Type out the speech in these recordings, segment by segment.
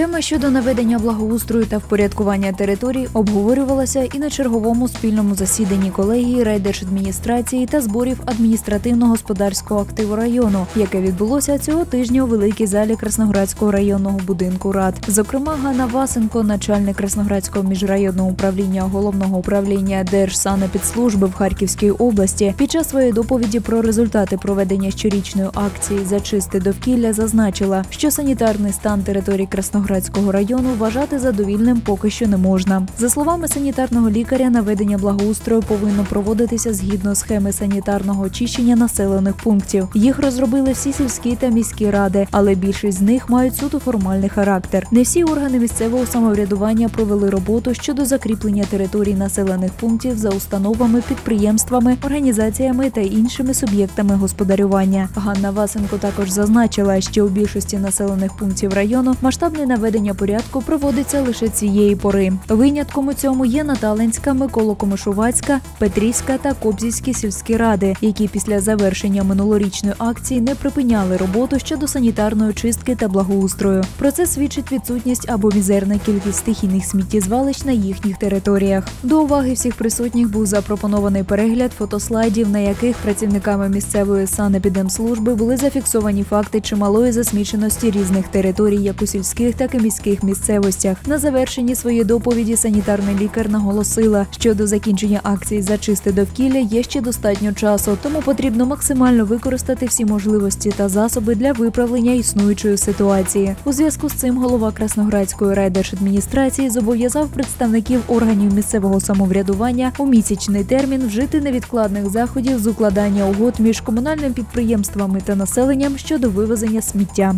Тема щодо наведення благоустрою та впорядкування територій обговорювалася і на черговому спільному засіданні колегії райдержадміністрації та зборів адміністративно-господарського активу району, яке відбулося цього тижня у великій залі Красноградського районного будинку рад. Зокрема, Ганна Васенко, начальник Красноградського міжрайонного управління головного управління Держсанепідслужби в Харківській області, під час своєї доповіді про результати проведення щорічної акції «Зачисти довкілля зазначила, що санітарний стан території Красноградського району вважати задовільним поки що не можна. За словами санітарного лікаря, наведення благоустрою повинно проводитися згідно схеми санітарного очищення населених пунктів. Їх розробили всі сільські та міські ради, але більшість з них мають суто формальний характер. Не всі органи місцевого самоврядування провели роботу щодо закріплення територій населених пунктів за установами, підприємствами, організаціями та іншими суб'єктами господарювання. Ганна Васенко також зазначила, що у більшості населених пунктів району масштабне наведення порядку проводиться лише цієї пори. Винятком у цьому є Наталинська, Миколо-Комишувацька, Петрівська та Кобзівські сільські ради, які після завершення минулорічної акції не припиняли роботу щодо санітарної чистки та благоустрою. Про це свідчить відсутність або мізерна кількість стихійних сміттєзвалищ на їхніх територіях. До уваги всіх присутніх був запропонований перегляд фотослайдів, на яких працівниками місцевої санепідемслужби були зафіксовані факти чималої засміченості різних територій, як у сільських, так і міських місцевостях. На завершенні своєї доповіді санітарний лікар наголосила, що до закінчення акції «Зачисти довкілля є ще достатньо часу, тому потрібно максимально використати всі можливості та засоби для виправлення існуючої ситуації. У зв'язку з цим голова Красноградської райдержадміністрації зобов'язав представників органів місцевого самоврядування у місячний термін вжити невідкладних заходів з укладання угод між комунальними підприємствами та населенням щодо вивезення сміття.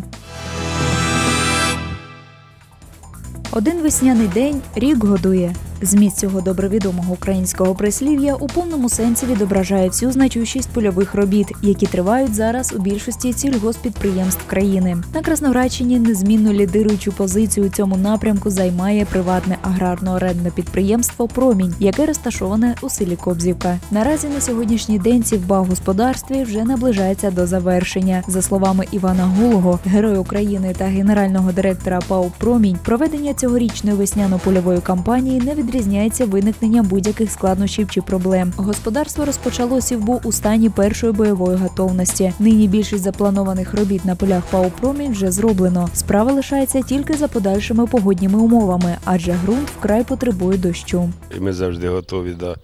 Один весняний день рік годує. Зміст цього добровідомого українського прислів'я у повному сенсі відображає всю значущість польових робіт, які тривають зараз у більшості сільгоспідприємств країни. На Красноградщині незмінно лідируючу позицію у цьому напрямку займає приватне аграрно-орендне підприємство Промінь, яке розташоване у селі Кобзівка. Наразі на сьогоднішній день ці в господарстві вже наближається до завершення. За словами Івана Гулого, героя України та генерального директора ПАО Промінь, проведення цьогорічної весняно-польової кампанії не відрізняється виникненням будь-яких складнощів чи проблем. Господарство розпочало сівбу у стані першої бойової готовності. Нині більшість запланованих робіт на полях ПАО «Промінь» вже зроблено. Справа лишається тільки за подальшими погодніми умовами, адже ґрунт вкрай потребує дощу. Ми завжди готові до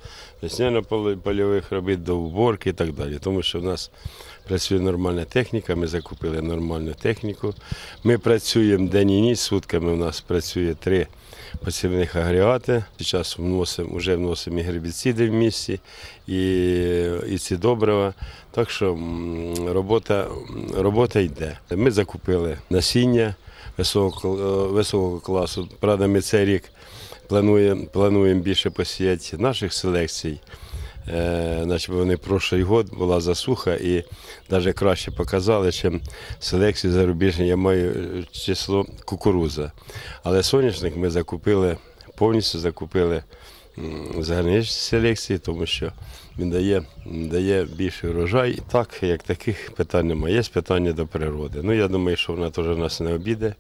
весняно-польових робіт, до уборки і так далі. Тому що в нас працює нормальна техніка, ми закупили нормальну техніку. Ми працюємо день і ніч, сутками у нас працює три посівних агрегати. Зараз вносимо, вже вносимо і гербіциди в місті, і, і ці добрива. Так що робота, робота йде. Ми закупили насіння високого, високого класу. Правда, ми цей рік плануємо, плануємо більше посіяти наших селекцій. Е, Значить, вони прошлий год була засуха і навіть краще показали, ніж селекції зарубіжні. Я маю е, число кукуруза. Але соняшник ми закупили, повністю закупили м, заграничні селекції, тому що він дає, дає більший урожай. І так, як таких питань немає. Є питання до природи. Ну, я думаю, що вона теж нас не обіде,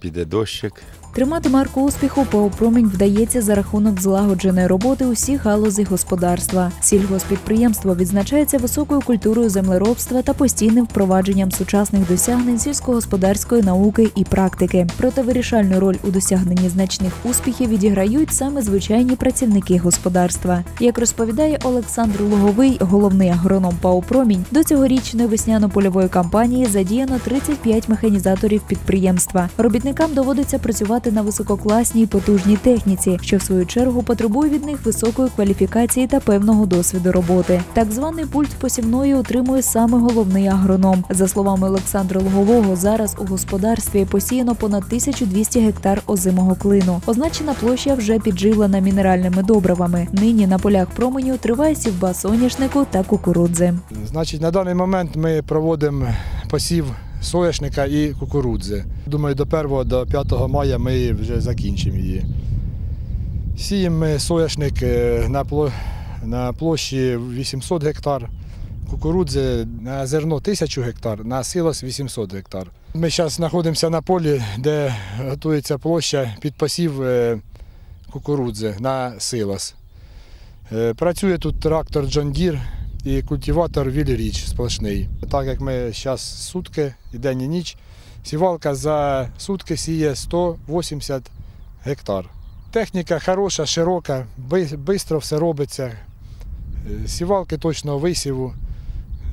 піде дощик. Тримати марку успіху ПАО «Промінь» вдається за рахунок злагодженої роботи усіх галузей господарства. Сільгоспідприємство відзначається високою культурою землеробства та постійним впровадженням сучасних досягнень сільськогосподарської науки і практики. Проте вирішальну роль у досягненні значних успіхів відіграють саме звичайні працівники господарства. Як розповідає Олександр Луговий, головний агроном ПАО «Промінь», до цьогорічної весняно-польової кампанії задіяно 35 механізаторів підприємства. Робітникам доводиться працювати на висококласній потужній техніці, що в свою чергу потребує від них високої кваліфікації та певного досвіду роботи. Так званий пульт посівної отримує саме головний агроном. За словами Олександра Лугового, зараз у господарстві посіяно понад 1200 гектар озимого клину. Означена площа вже підживлена мінеральними добривами. Нині на полях променю триває сівба соняшнику та кукурудзи. Значить, на даний момент ми проводимо посів соняшника і кукурудзи. Думаю, до 1 до 5 мая ми вже закінчимо її. Сіємо ми соняшник е, на площі 800 гектар. кукурудзи на зерно 1000 гектар, на силос 800 гектар. Ми зараз знаходимося на полі, де готується площа під посів е, кукурудзи на силос. Е, Працює тут трактор Deere і культиватор Вілі Річ сплошний. Так як ми зараз сутки, і день і ніч, сівалка за сутки сіє 180 гектар. Техніка хороша, широка, швидко все робиться. Е, Сівалки точного висіву.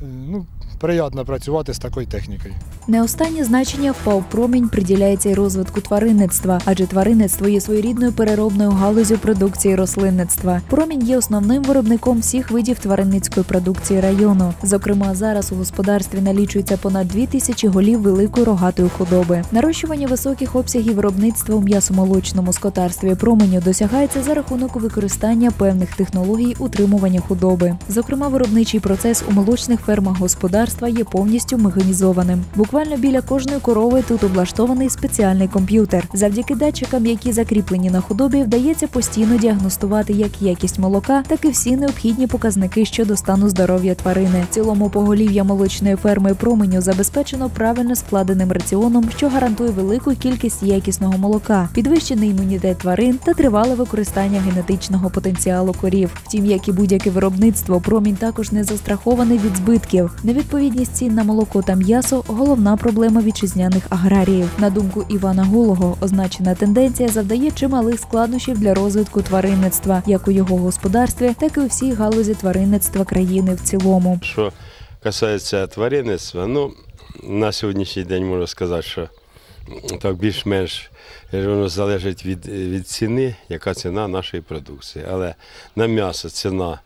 Ну, приємно працювати з такою технікою. Не останнє значення впав промінь приділяється й розвитку тваринництва, адже тваринництво є своєрідною переробною галузю продукції рослинництва. Промінь є основним виробником всіх видів тваринницької продукції району. Зокрема, зараз у господарстві налічується понад дві тисячі голів великої рогатої худоби. Нарощування високих обсягів виробництва у м'ясомолочному скотарстві променю досягається за рахунок використання певних технологій утримування худоби. Зокрема, виробничий процес у молочних фермах господарства є повністю механізованим. Буквально біля кожної корови тут облаштований спеціальний комп'ютер. Завдяки датчикам, які закріплені на худобі, вдається постійно діагностувати як якість молока, так і всі необхідні показники щодо стану здоров'я тварини. В цілому поголів'я молочної ферми променю забезпечено правильно складеним раціоном, що гарантує велику кількість якісного молока, підвищений імунітет тварин та тривале використання генетичного потенціалу корів. Втім, як і будь-яке виробництво, промінь також не застрахований від збитків. Невідповідність цін на молоко та м'ясо головна проблема вітчизняних аграріїв. На думку Івана Голого, означена тенденція завдає чималих складнощів для розвитку тваринництва, як у його господарстві, так і у всій галузі тваринництва країни в цілому. Що касається тваринництва, ну, на сьогоднішній день можу сказати, що так більш-менш воно залежить від, від ціни, яка ціна нашої продукції. Але на м'ясо ціна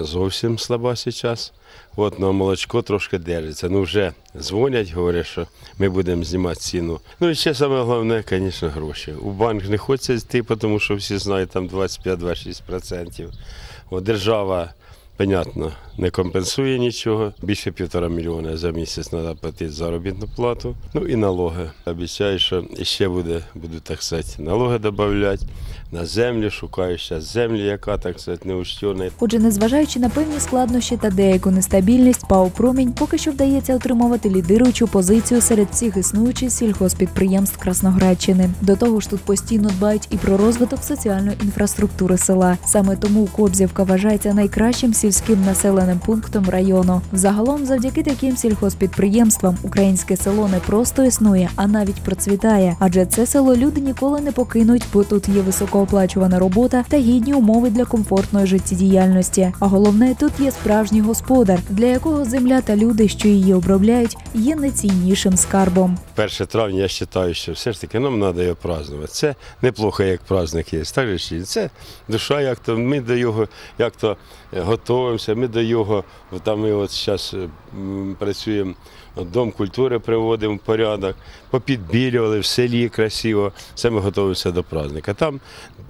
зовсім слаба зараз. От на молочко трошки держиться. Ну вже дзвонять, говорять, що ми будемо знімати ціну. Ну і ще саме головне, звісно, гроші. У банк не хочеться йти, тому що всі знають там 25-26%. От держава Понятно, не компенсує нічого. Більше півтора мільйона за місяць треба платити заробітну плату. Ну і налоги. Обіцяю, що ще буде, буду так сказати, налоги додати на землю, шукаю зараз землю, яка так сказати, неущена. Отже, незважаючи на певні складнощі та деяку нестабільність, ПАО «Промінь» поки що вдається отримувати лідируючу позицію серед всіх існуючих сільхозпідприємств Красноградщини. До того ж, тут постійно дбають і про розвиток соціальної інфраструктури села. Саме тому Кобзівка вважається найкращим сільським населеним пунктом району. Взагалом, завдяки таким сільхозпідприємствам, українське село не просто існує, а навіть процвітає. Адже це село люди ніколи не покинуть, бо тут є високооплачувана робота та гідні умови для комфортної життєдіяльності. А головне, тут є справжній господар, для якого земля та люди, що її обробляють, є найціннішим скарбом. 1 травня я вважаю, що все ж таки нам треба його празднувати. Це неплохо, як праздник є. Так це душа, як то ми до його як то е, готуємося, ми до його, там ми от зараз працюємо, от дом культури приводимо в порядок, попідбілювали в селі красиво, все ми готуємося до праздника. Там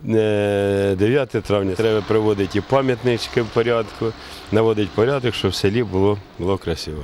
е, 9 травня треба приводити і пам'ятнички в порядку, наводити порядок, щоб в селі було, було красиво.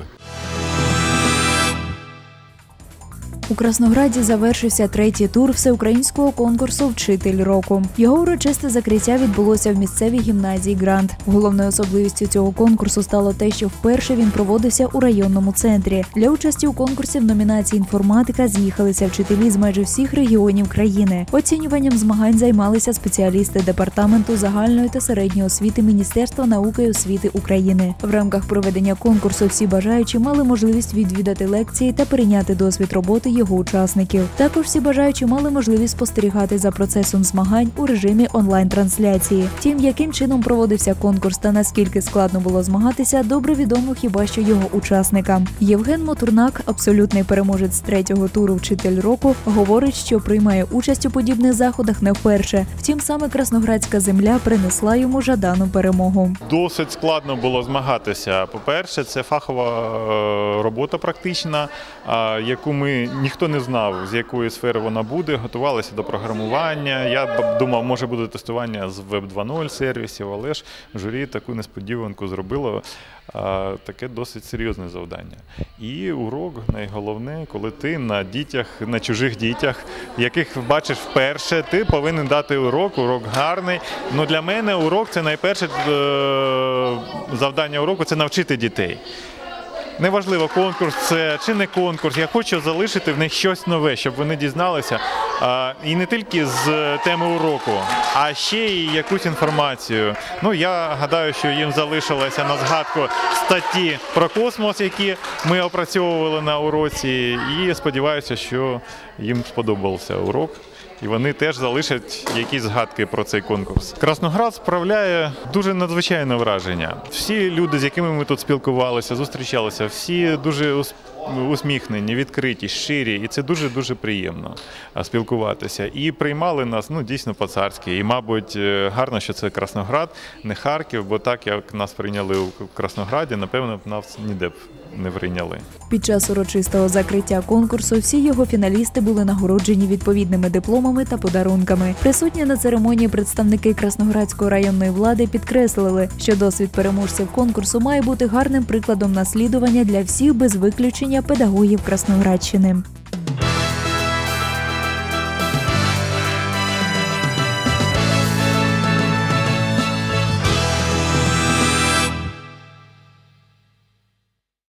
У Краснограді завершився третій тур всеукраїнського конкурсу Вчитель року. Його урочисте закриття відбулося в місцевій гімназії Грант. Головною особливістю цього конкурсу стало те, що вперше він проводився у районному центрі. Для участі у конкурсі в номінації інформатика з'їхалися вчителі з майже всіх регіонів країни. Оцінюванням змагань займалися спеціалісти департаменту загальної та середньої освіти Міністерства науки і освіти України. В рамках проведення конкурсу всі бажаючі мали можливість відвідати лекції та перейняти досвід роботи його учасників. Також всі бажаючі мали можливість спостерігати за процесом змагань у режимі онлайн-трансляції. Втім, яким чином проводився конкурс та наскільки складно було змагатися, добре відомо хіба що його учасникам. Євген Мотурнак, абсолютний переможець третього туру вчитель року, говорить, що приймає участь у подібних заходах не вперше. Втім, саме красноградська земля принесла йому жадану перемогу. Досить складно було змагатися. По-перше, це фахова е, робота практична, яку ми ніхто не знав, з якої сфери вона буде, готувалися до програмування. Я думав, може буде тестування з Web 2.0 сервісів, але ж журі таку несподіванку зробило. А, Таке досить серйозне завдання. І урок найголовне, коли ти на дітях, на чужих дітях, яких бачиш вперше, ти повинен дати урок, урок гарний. Ну для мене урок це найперше е, завдання уроку це навчити дітей. Неважливо, конкурс це чи не конкурс. Я хочу залишити в них щось нове, щоб вони дізналися. І не тільки з теми уроку, а ще й якусь інформацію. Ну я гадаю, що їм залишилося на згадку статті про космос, які ми опрацьовували на уроці. І сподіваюся, що їм сподобався урок. І вони теж залишать якісь згадки про цей конкурс. Красноград справляє дуже надзвичайне враження. Всі люди, з якими ми тут спілкувалися, зустрічалися, всі дуже усміхнені, відкриті, щирі, і це дуже дуже приємно спілкуватися. І приймали нас ну дійсно по-царськи. І, мабуть, е, гарно, що це Красноград, не Харків, бо так як нас прийняли у Краснограді, напевно, нас ніде б не прийняли. Під час урочистого закриття конкурсу всі його фіналісти були нагороджені відповідними дипломами та подарунками. Присутні на церемонії представники Красноградської районної влади підкреслили, що досвід переможців конкурсу має бути гарним прикладом наслідування для всіх без виключення педагогів Красноградщини.